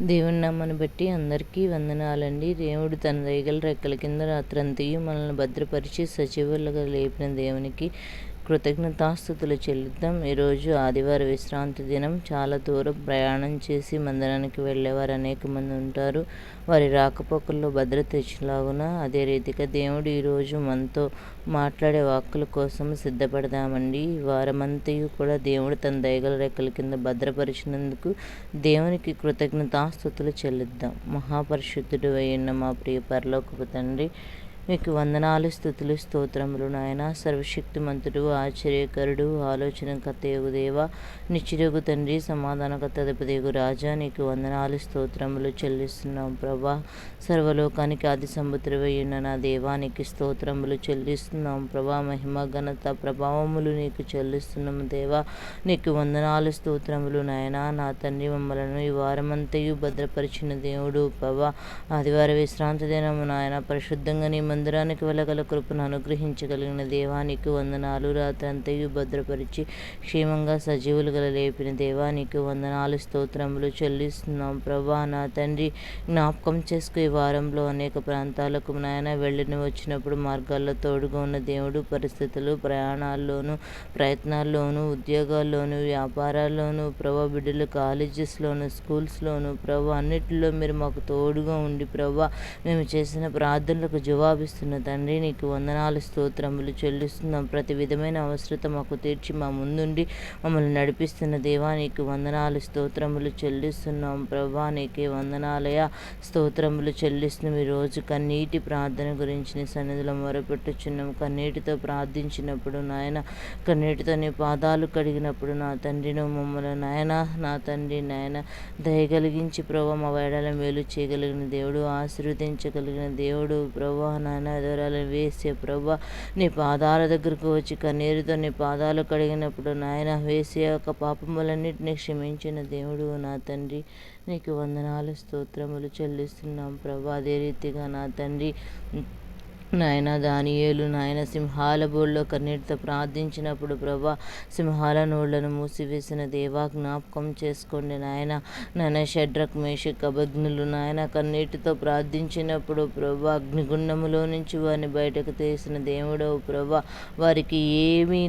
దేవుని నమ్మను బట్టి అందరికీ వందనాలండి. దేవుడు తన రేగల రెక్కల కింద రాత్రంతయు మనల్ని భద్రపరిచి సజీవులుగా లేపిన దేవునికి కృతజ్ఞతాస్థుతులు చెల్లిద్దాం. ఈరోజు ఆదివారం విశ్రాంతి దినం. చాలా దూరం ప్రయాణం చేసి మందిరానికి వెళ్ళేవారు అనేక మంది ఉంటారు. వారి రాకపోకల్లో భద్రత ఇచ్చేలాగున అదే రీతిగా దేవుడు ఈరోజు మనతో మాట్లాడే వాక్కుల కోసం సిద్ధపడదామండి. వారమంతయు కూడా దేవుడు తన దయగల రెక్కల కింద భద్రపరిచినందుకు దేవునికి కృతజ్ఞతాస్థుతులు చెల్లిద్దాం. మహాపరిశుద్ధుడు అయిన మా ప్రియ పరలోకపు తండ్రి మీకు వందనాలు స్థుతులు స్తోత్రములు నాయన. సర్వశక్తిమంతుడు ఆశ్చర్యకరుడు ఆలోచనకర్త యోగు దేవ నిచ్చిరగు తండ్రి సమాధానకర్త దేగు రాజా నీకు వందనాలు స్తోత్రములు చెల్లిస్తున్నాం ప్రభా. సర్వలోకానికి ఆది సముద్రమయ్యున్న నా దేవానికి స్తోత్రములు చెల్లిస్తున్నాం ప్రభా. మహిమ ఘనత ప్రభావములు నీకు చెల్లిస్తున్నాము దేవా. నీకు వందనాలు స్తోత్రములు నాయన. నా తండ్రి మమ్మలను ఈ వారమంతయు భద్రపరిచిన దేవుడు ప్రభా. ఆదివారం విశ్రాంతి దినము నాయన. పరిశుద్ధంగా నీ మందిరానికి వెళ్ళగల కృపను అనుగ్రహించగలిగిన దేవానికి వందనాలు. రాత్రంతయు భద్రపరిచి క్షేమంగా సజీవులు గల లేపిన దేవానికి వందనాలు స్తోత్రములు చెల్లిస్తున్నాం. ప్రభా నా తండ్రి జ్ఞాపకం చేసుకు ఈ వారంలో అనేక ప్రాంతాలకు నాయన వెళ్ళిన వచ్చినప్పుడు మార్గాల్లో తోడుగా ఉన్న దేవుడు పరిస్థితులు ప్రయాణాల్లోనూ ప్రయత్నాల్లోనూ ఉద్యోగాల్లోనూ వ్యాపారాల్లోనూ ప్రభా బిడ్డలు కాలేజెస్లోను స్కూల్స్లోను ప్రభా అన్నిటిలో మీరు మాకు తోడుగా ఉండి ప్రభా మేము చేసిన ప్రార్థనలకు జవాబిస్తున్న తండ్రి నీకు వందనాలు స్తోత్రములు చెల్లిస్తున్నాం. ప్రతి విధమైన అవసరత మాకు తీర్చి మా ముందుండి మమ్మల్ని నడిపిస్తున్న దేవా నీకు వందనాలు స్తోత్రములు చెల్లిస్తున్నాం. ప్రభా నీకే వందనాలయ స్తోత్రములు చెల్లిస్తున్నాం. ఈ రోజు కన్నీటి ప్రార్థన గురించి నీ సన్నిధిలో మొరపెట్టుచున్నాం. కన్నీటితో ప్రార్థించినప్పుడు నాయన కన్నీటితో నీ పాదాలు కడిగినప్పుడు నా తండ్రిను మమ్మల్ని నాయన నా తండ్రి నాయన దయగలిగించి ప్రభా మా వేడల మేలు చేయగలిగిన దేవుడు ఆశీర్వదించగలిగిన దేవుడు. ప్రభా నాయన దూరాలను వేసే ప్రభా నీ పాదాల దగ్గరకు వచ్చి కన్నీరుతో నీ పాదాలు కడిగినప్పుడు నాయన వేసే యొక్క పాపములన్నింటినీ క్షమించిన దేవుడు నా తండ్రి. నీకు వందనాలు స్తోత్రములు చెల్లిస్తున్నాం ప్రభా. అదే రీతిగా నా తండ్రి నాయన దానియేలు నాయన సింహాల బోళ్ళలో కన్నీటితో ప్రార్థించినప్పుడు ప్రభా సింహాల నోళ్ళను మూసివేసిన దేవా జ్ఞాపకం చేసుకోండి నాయన. నాయన షడ్రక్ మేషక్ అభగ్నులు నాయన కన్నీటితో ప్రార్థించినప్పుడు ప్రభా అగ్నిగుండములో నుంచి వారిని బయటకు తీసిన దేవుడవు ప్రభా. వారికి ఏమీ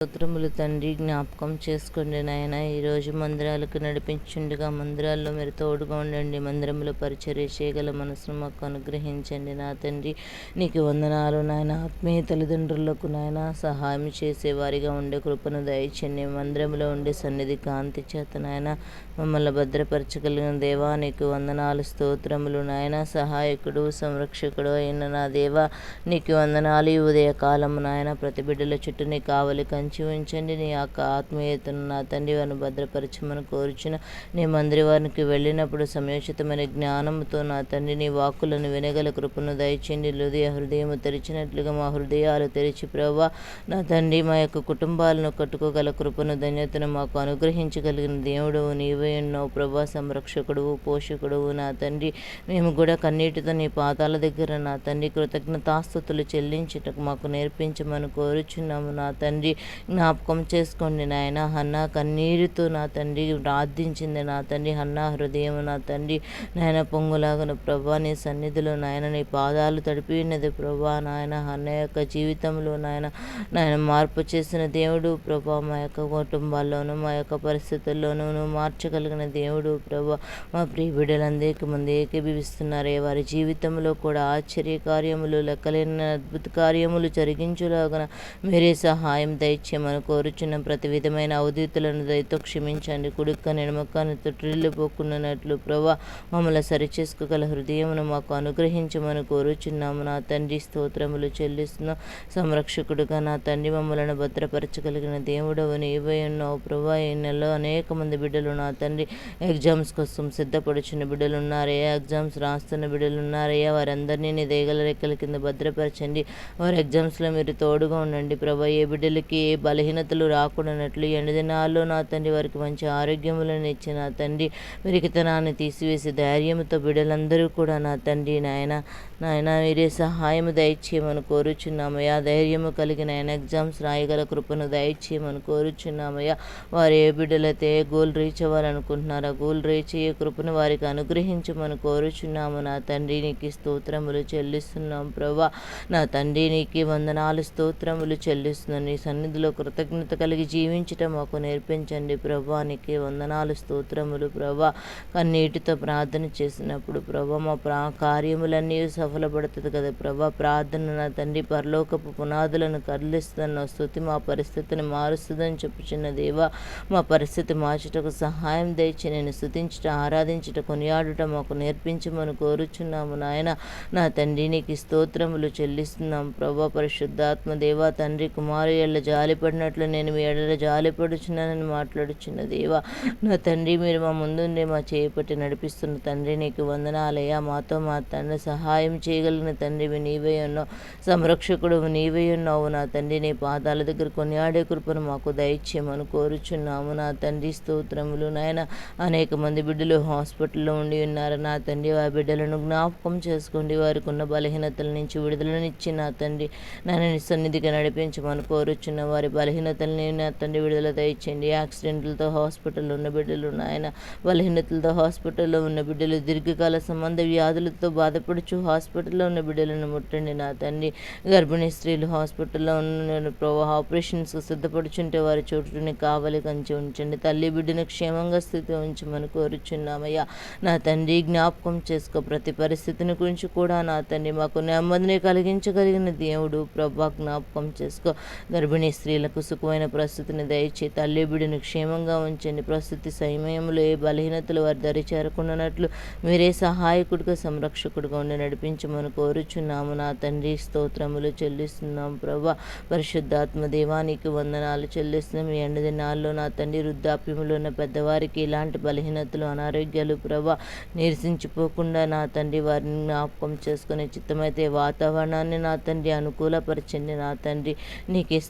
స్తోత్రములు తండ్రి. జ్ఞాపకం చేసుకోండి నాయన. ఈరోజు మందిరాలకు నడిపించుండగా మందిరాల్లో మీరు తోడుగా ఉండండి. మందిరంలో పరిచర్య చేయగల మనసును మాకు అనుగ్రహించండి నా తండ్రి. నీకు వందనాలు నాయన. ఆత్మీయ తల్లిదండ్రులకు నాయన సహాయం చేసేవారిగా ఉండే కృపను దయచండి మందిరంలో ఉండే సన్నిధి కాంతి చేత నాయన మమ్మల్ని భద్రపరచగలిగిన దేవా నీకు వందనాలు స్తోత్రములు నాయన. సహాయకుడు సంరక్షకుడు అయిన నా దేవా నీకు వందనాలు. ఈ ఉదయకాలము నాయన ప్రతి బిడ్డల చుట్టూ నీ కావలి కంచి ఉంచండి. నీ యొక్క ఆత్మీయతను నా తండ్రి వారిని భద్రపరచమని కోరుచున్న నీ మందిరి వారికి వెళ్ళినప్పుడు సమయోచితమైన జ్ఞానంతో నా తండ్రి నీ వాక్కులను వినగల కృపను దయచేయండి. హృదయ హృదయం తెరిచినట్లుగా మా హృదయాలు తెరిచి ప్రభా నా తండ్రి మా యొక్క కుటుంబాలను కట్టుకోగల కృపను ధన్యతను మాకు అనుగ్రహించగలిగిన దేవుడు నీవే ఉన్నావు ప్రభా సంరక్షకుడు పోషకుడు నా తండ్రి మేము కూడా కన్నీటితో నీ పాదాల దగ్గర నా తండ్రి కృతజ్ఞతాస్థుతులు చెల్లించటకు మాకు నేర్పించమని కోరుచున్నాము. నా తండ్రి జ్ఞాపకం చేసుకోండి నాయన. హన్నా కన్నీరుతో నా తండ్రి ప్రార్థించింది. నా తండ్రి హన్నా హృదయం నా తండ్రి నాయన పొంగులాగను. ప్రభా నీ సన్నిధిలో నాయన నీ పాదాలు తడిపినది ప్రభా నాయన అన్న యొక్క జీవితంలో నాయన నాయన మార్పు చేసిన దేవుడు. ప్రభా మా యొక్క కుటుంబాల్లోనూ మా యొక్క పరిస్థితుల్లోనూ మార్చగలిగిన దేవుడు. ప్రభా మా ప్రియ బిడ్డలందరికీ ముందు ఏకీభవిస్తున్నారే. వారి జీవితంలో కూడా ఆశ్చర్య కార్యములు లెక్కలేని అద్భుత కార్యములు జరిగించులాగన మీరే సహాయం దయచేసి క్షమను కోరుచున్న ప్రతి విధమైన అవధితులను దయతో క్షమించండి. కుడుక్క నిడమక్కను తొట్టిల్లు పోకున్నట్లు ప్రభా మమ్మల్ని సరిచేసుకోగల హృదయమును మాకు అనుగ్రహించమని కోరుచున్నాము. నా తండ్రి స్తోత్రములు చెల్లిస్తున్న సంరక్షకుడుగా నా తండ్రి మమ్మలను భద్రపరచగలిగిన దేవుడవు నీవై ఉన్నావు ప్రభా. ఈ నెలలో అనేక మంది బిడ్డలు నా తండ్రి ఎగ్జామ్స్ కోసం సిద్ధపడుచున్న బిడ్డలు ఉన్నారయ్యా ఎగ్జామ్స్ రాస్తున్న బిడ్డలు ఉన్నారయ్యా వారందరినీ నీ దేగల రెక్కల కింద భద్రపరచండి. వారి ఎగ్జామ్స్లో మీరు తోడుగా ఉండండి ప్రభా. ఏ బిడ్డలకి ఏ బలహీనతలు రాకూడనట్లు ఎండ దినాల్లో నా తండ్రి వారికి మంచి ఆరోగ్యములను ఇచ్చి నా తండ్రి విరికితనాన్ని తీసివేసి ధైర్యంతో బిడ్డలందరూ కూడా నా తండ్రి నాయన నాయన మీరే సహాయము దయచేయమని కోరుచున్నామయ్యా. ధైర్యము కలిగిన ఆయన ఎగ్జామ్స్ రాయగల కృపను దయచేయమని కోరుచున్నామయ్యా. వారు ఏ బిడ్డలైతే గోల్ రీచ్ అవ్వాలనుకుంటున్నారో గోల్ రీచ్ అయ్యే కృపను వారికి అనుగ్రహించమని కోరుచున్నాము. నా తండ్రి నీకు స్తోత్రములు చెల్లిస్తున్నాం ప్రభా. నా తండ్రి నీకు వందనాలు స్తోత్రములు చెల్లిస్తున్నాను నీ సన్నిధిలో కృతజ్ఞత కలిగి జీవించటం మాకు నేర్పించండి. ప్రభా నీకే వందనాలు స్తోత్రములు ప్రభా. కన్నీటితో ప్రార్థన చేసినప్పుడు ప్రభా మా ప్రా కార్యములన్నీ సఫలపడుతుంది కదా ప్రభా. ప్రార్థన నా తండ్రి పరలోకపు పునాదులను కదిలిస్తున్న స్థుతి మా పరిస్థితిని మారుస్తుందని చెప్పుచున్న దేవా. మా పరిస్థితి మార్చుటకు సహాయం దయచి నేను స్థుతించుట ఆరాధించుట కొనియాడుట మాకు నేర్పించమని కోరుచున్నాము నాయన. నా తండ్రి నీకు స్తోత్రములు చెల్లిస్తున్నాం ప్రభా. పరిశుద్ధాత్మ దేవా తండ్రి కుమారు జాలి జాలిపడినట్లు నేను మీ ఎడల జాలిపడుచున్నానని మాట్లాడుచున్న దేవా నా తండ్రి మీరు మా ముందుండి మా చేపట్టి నడిపిస్తున్న తండ్రి నీకు వందనాలయ్యా. మాతో మా తండ్రి సహాయం చేయగలిగిన తండ్రివి నీవే ఉన్నావు. సంరక్షకుడు నీవే ఉన్నావు. నా తండ్రి నీ పాదాల దగ్గర కొనియాడే కృపను మాకు దయచేయమని కోరుచున్నాము. నా తండ్రి స్తోత్రములు నాయన. అనేక మంది బిడ్డలు హాస్పిటల్లో ఉండి ఉన్నారు. నా తండ్రి ఆ బిడ్డలను జ్ఞాపకం చేసుకోండి. వారికి ఉన్న బలహీనతల నుంచి విడుదలనిచ్చి నా తండ్రి నాయన సన్నిధిగా నడిపించమని కోరుచున్న వారి బలహీనతల్ని నా తండ్రి విడుదల దయచేయండి. యాక్సిడెంట్లతో హాస్పిటల్లో ఉన్న బిడ్డలు నాయన బలహీనతలతో హాస్పిటల్లో ఉన్న బిడ్డలు దీర్ఘకాల సంబంధ వ్యాధులతో బాధపడుచు హాస్పిటల్లో ఉన్న బిడ్డలను ముట్టండి నా తండ్రి. గర్భిణీ స్త్రీలు హాస్పిటల్లో ఉన్న ప్రభావ ఆపరేషన్స్ సిద్ధపడుచుంటే వారి చోటుని కావలి కంచి ఉంచండి. తల్లి బిడ్డను క్షేమంగా స్థితి ఉంచమని కోరుచున్నామయ్యా. నా తండ్రి జ్ఞాపకం చేసుకో. ప్రతి పరిస్థితిని గురించి కూడా నా తండ్రి మాకు నెమ్మదిని కలిగించగలిగిన దేవుడు. ప్రభా జ్ఞాపకం చేసుకో. గర్భిణీ స్త్రీ స్త్రీలకు సుఖమైన ప్రస్తుతిని దయచే తల్లి బిడ్డను క్షేమంగా ఉంచండి. ప్రస్తుతి సమయంలో ఏ బలహీనతలు వారి దరి చేరకుండానట్లు మీరే సహాయకుడిగా సంరక్షకుడిగా ఉండి నడిపించమని కోరుచున్నాము. నా తండ్రి స్తోత్రములు చెల్లిస్తున్నాం ప్రభా. పరిశుద్ధాత్మ దేవానికి వందనాలు చెల్లిస్తున్నాం. ఈ ఎండ దినాల్లో నా తండ్రి వృద్ధాప్యములో ఉన్న పెద్దవారికి ఇలాంటి బలహీనతలు అనారోగ్యాలు ప్రభా నిరసించిపోకుండా నా తండ్రి వారిని జ్ఞాపకం చేసుకునే చిత్తమైతే వాతావరణాన్ని నా తండ్రి అనుకూలపరచండి. నా తండ్రి నీకే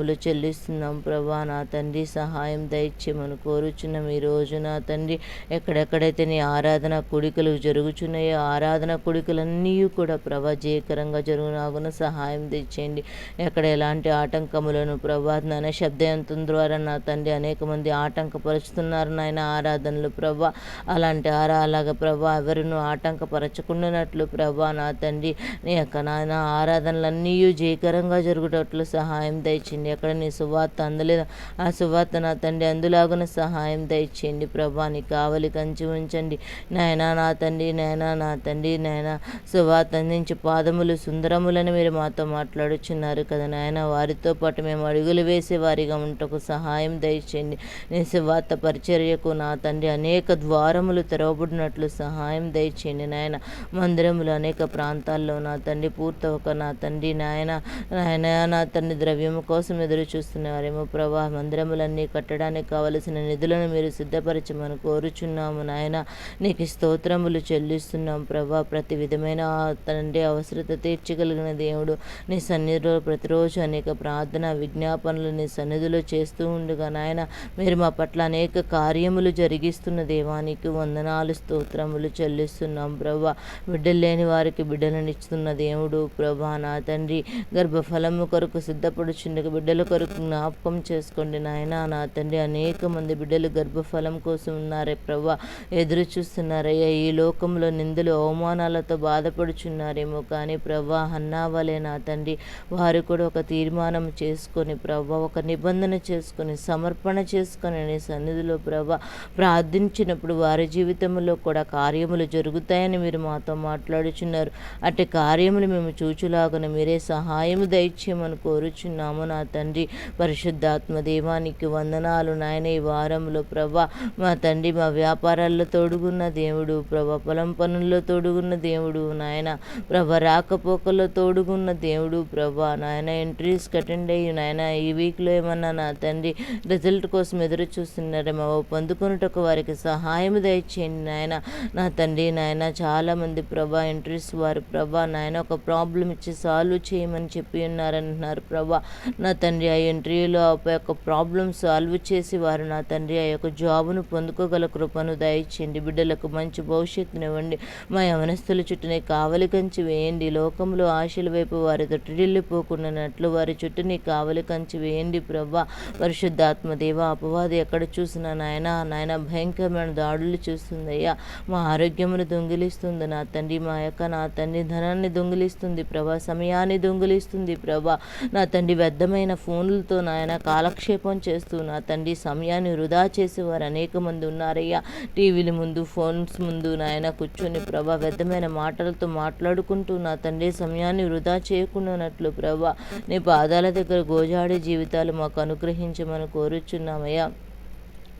వందనములు చెల్లిస్తున్నాం ప్రభా. నా తండ్రి సహాయం దయచేయమని కోరుచున్నాం ఈ రోజు నా తండ్రి. ఎక్కడెక్కడైతే నీ ఆరాధన కుడికలు జరుగుచున్నాయో ఆరాధన కుడికలన్నీ కూడా ప్రభా జయకరంగా జరుగునాగున సహాయం తెచ్చేయండి. ఎక్కడ ఎలాంటి ఆటంకములను ప్రభా నాయన శబ్దయంత్రం ద్వారా నా తండ్రి అనేక మంది ఆటంకపరుచుతున్నారు నాయన ఆరాధనలు ప్రభా. అలాంటి ఆరా అలాగ ప్రభా ఎవరిను ఆటంకపరచకుండానట్లు ప్రభా నా తండ్రి. నీ యొక్క నాయన ఆరాధనలన్నీ జయకరంగా జరుగుటట్లు సహాయం దయచేయండి. ఎక్కడ నీ సువార్త అందలేదు? ఆ సువార్త నా తండ్రి అందులాగున సహాయం దయచేయండి. ప్రభా నీ కావలి కంచి ఉంచండి. నాయనా నా తండ్రి నాయనా నా తండ్రి నాయనా. సువార్త అందించి పాదములు సుందరములని మీరు మాతో మాట్లాడుచున్నారు కదా నాయన. వారితో పాటు మేము అడుగులు వేసే వారిగా ఉంటకు సహాయం దయచేయండి. నీ సువార్త పరిచర్యకు నా తండ్రి అనేక ద్వారములు తెరవబడినట్లు సహాయం దయచేయండి నాయన. మందిరములు అనేక ప్రాంతాల్లో నా తండ్రి పూర్తవక నా తండ్రి నాయన నాయన నా తండ్రి ద్రవ్యము కోసం ఎదురు చూస్తున్నారేమో ప్రభా. మందిరములన్నీ కట్టడానికి కావలసిన నిధులను మీరు సిద్ధపరచమని కోరుచున్నాము నాయన. నీకు స్తోత్రములు చెల్లిస్తున్నాం ప్రభా. ప్రతి విధమైన తండ్రి అవసరత తీర్చగలిగిన దేవుడు నీ సన్నిధిలో ప్రతిరోజు అనేక ప్రార్థన విజ్ఞాపనలు నీ సన్నిధిలో చేస్తూ ఉండగా నాయన. మీరు మా పట్ల అనేక కార్యములు జరిగిస్తున్న దేవానికి వందనాలు స్తోత్రములు చెల్లిస్తున్నాం ప్రభా. బిడ్డలు లేని వారికి బిడ్డలనిస్తున్న దేవుడు ప్రభా నా తండ్రి. గర్భఫలము కొరకు సిద్ధపడుచుండగా బిడ్డల కొరకు జ్ఞాపకం చేసుకోండి నాయన. నా తండ్రి అనేక మంది బిడ్డలు గర్భఫలం కోసం ఉన్నారే ప్రభా ఎదురు చూస్తున్నారయ్యా. ఈ లోకంలో నిందలు అవమానాలతో బాధపడుచున్నారేమో కానీ ప్రభా అన్నావలే నా తండ్రి వారు కూడా ఒక తీర్మానం చేసుకొని ప్రభా ఒక నిబంధన చేసుకొని సమర్పణ చేసుకొని నీ సన్నిధిలో ప్రభా ప్రార్థించినప్పుడు వారి జీవితంలో కూడా కార్యములు జరుగుతాయని మీరు మాతో మాట్లాడుచున్నారు. అట్టి కార్యములు మేము చూచులాగున మీరే సహాయము దయచేయమని కోరుచున్నాము. నా తండ్రి పరిశుద్ధాత్మ దేవానికి వందనాలు నాయన. ఈ వారంలో ప్రభా మా తండ్రి మా వ్యాపారాల్లో తోడుగున్న దేవుడు ప్రభా పొలం పనుల్లో తోడుగున్న దేవుడు నాయన. ప్రభ రాకపోకల్లో తోడుగున్న దేవుడు ప్రభా నాయన. ఎంట్రీస్కి అటెండ్ అయ్యి నాయన ఈ వీక్లో ఏమన్నా నా తండ్రి రిజల్ట్ కోసం ఎదురు చూస్తున్నారేమో పొందుకున్నటకు వారికి సహాయం దయచేయండి నాయన. నా తండ్రి నాయన చాలామంది ప్రభా ఎంట్రీస్ వారు ప్రభా నాయన ఒక ప్రాబ్లం ఇచ్చి సాల్వ్ చేయమని చెప్పి ఉన్నారంటున్నారు ప్రభా. నా తండ్రి ఆ ఇంటర్వ్యూలో ఆ యొక్క ప్రాబ్లమ్ సాల్వ్ చేసి వారు నా తండ్రి ఆ యొక్క జాబును పొందుకోగల కృపను దయచేయండి. బిడ్డలకు మంచి భవిష్యత్తునివ్వండి మా యవనస్తుల చుట్టూనే కావలి కంచి వేయండి. లోకంలో ఆశల వైపు వారి తొట్టిల్లిపోకుండానట్లు వారి చుట్టూ కావలి కంచి వేయండి ప్రభా. పరిశుద్ధాత్మ దేవ అపవాది ఎక్కడ చూసినా నాయన నాయన భయంకరమైన దాడులు చూస్తుందయ్యా. మా ఆరోగ్యమును దొంగిలిస్తుంది నా తండ్రి. మా యొక్క నా తండ్రి ధనాన్ని దొంగిలిస్తుంది ప్రభా. సమయాన్ని దొంగిలిస్తుంది ప్రభా. నా తండ్రి వ్యర్థమైన ఫోన్లతో నాయన కాలక్షేపం చేస్తూ నా తండ్రి సమయాన్ని వృధా చేసేవారు అనేక మంది ఉన్నారయ్యా. టీవీల ముందు ఫోన్స్ ముందు నాయన కూర్చొని ప్రభా వ్యర్థమైన మాటలతో మాట్లాడుకుంటూ నా తండ్రి సమయాన్ని వృధా చేయకుండానట్లు ప్రభా నీ పాదాల దగ్గర గోజాడే జీవితాలు మాకు అనుగ్రహించమని కోరుచున్నామయ్యా.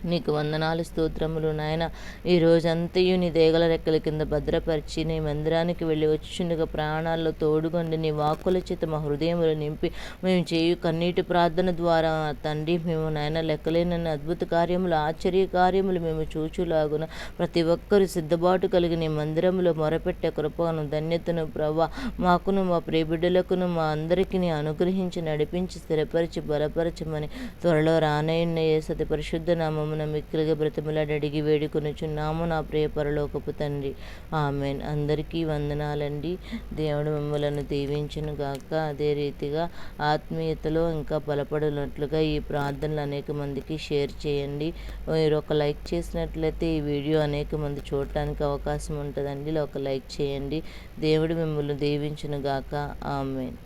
నీకు వందనాలు స్తోత్రములు నాయన. ఈ రోజంతయు నీ దేగల రెక్కల కింద భద్రపరిచి నీ మందిరానికి వెళ్ళి వచ్చుండగా ప్రాణాల్లో తోడుగొండి నీ వాక్కుల చేత మా హృదయములు నింపి మేము చేయు కన్నీటి ప్రార్థన ద్వారా తండ్రి మేము నాయన లెక్కలేనన్న అద్భుత కార్యములు ఆశ్చర్య కార్యములు మేము చూచులాగున ప్రతి ఒక్కరు సిద్ధబాటు కలిగి నీ మందిరంలో మొరపెట్టే కృపను ధన్యతను ప్రభా మాకును మా ప్రియబిడ్డలకును మా అందరికీ అనుగ్రహించి నడిపించి స్థిరపరిచి బలపరచమని త్వరలో రానయ్యున్న ఏ సతి పరిశుద్ధ నామమున మిక్కిలిగా బ్రతిమలాడి అడిగి వేడుకొనుచున్నాము నా ప్రియ పరలోకపు తండ్రి. ఆమెన్. అందరికీ వందనాలండి. దేవుడు మిమ్మలను దీవించును గాక. అదే రీతిగా ఆత్మీయతలో ఇంకా బలపడినట్లుగా ఈ ప్రార్థనలు అనేక మందికి షేర్ చేయండి. మీరు ఒక లైక్ చేసినట్లయితే ఈ వీడియో అనేక మంది చూడటానికి అవకాశం ఉంటుందండి. ఒక లైక్ చేయండి. దేవుడు మిమ్మల్ని దీవించును గాక. ఆమెన్.